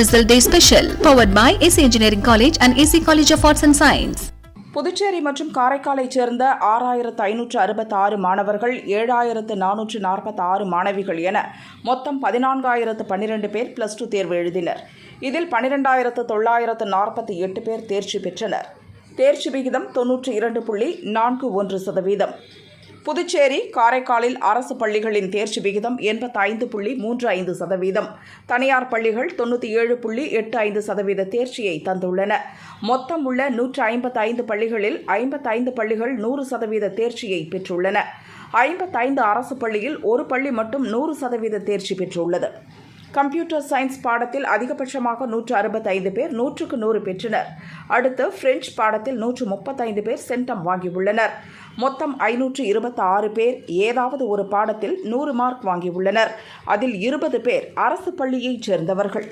Result Day Special, powered by AC Engineering College and AC College of Arts and Science. Puducherry மற்றும் காரைக்காலைச் சேர்ந்த ஆறாயிரத்து ஐநூற்று அறுபத்தி ஆறு மாணவர்கள் ஏழாயிரத்து நானூற்று நாற்பத்தி ஆறு மாணவிகள் என மொத்தம் பதினான்காயிரத்து பன்னிரண்டு பேர் பிளஸ் டூ தேர்வு எழுதினர். இதில் பன்னிரெண்டாயிரத்து தொள்ளாயிரத்து நாற்பத்தி எட்டு பேர் தேர்ச்சி பெற்றனர். தேர்ச்சி விகிதம் தொன்னூற்றி இரண்டு புள்ளி நான்கு ஒன்று சதவீதம். புதுச்சேரி காரைக்காலில் அரசு பள்ளிகளின் தேர்ச்சி விகிதம் எண்பத்தைந்து புள்ளி மூன்று ஐந்து சதவீதம். தனியார் பள்ளிகள் தொண்ணூற்றி ஏழு புள்ளி எட்டு ஐந்து சதவீத தேர்ச்சியை தந்துள்ளன. மொத்தம் உள்ள நூற்று ஐம்பத்தைந்து பள்ளிகளில் ஐம்பத்தைந்து பள்ளிகள் நூறு சதவீத தேர்ச்சியை பெற்றுள்ளன. ஐம்பத்தைந்து அரசு பள்ளியில் ஒரு பள்ளி மட்டும் நூறு சதவீத தேர்ச்சி பெற்றுள்ளது. கம்ப்யூட்டர் சயின்ஸ் பாடத்தில் அதிகபட்சமாக நூற்று அறுபத்தைந்து பேர் நூற்றுக்கு நூறு பெற்றனர். அடுத்து பிரெஞ்சு பாடத்தில் நூற்று முப்பத்தைந்து பேர் சென்டம் வாங்கியுள்ளனர். மொத்தம் ஐநூற்று இருபத்தி ஆறு பேர் ஏதாவது ஒரு பாடத்தில் நூறு மார்க் வாங்கியுள்ளனர். அதில் இருபது பேர் அரசு பள்ளியைச் சேர்ந்தவர்கள்.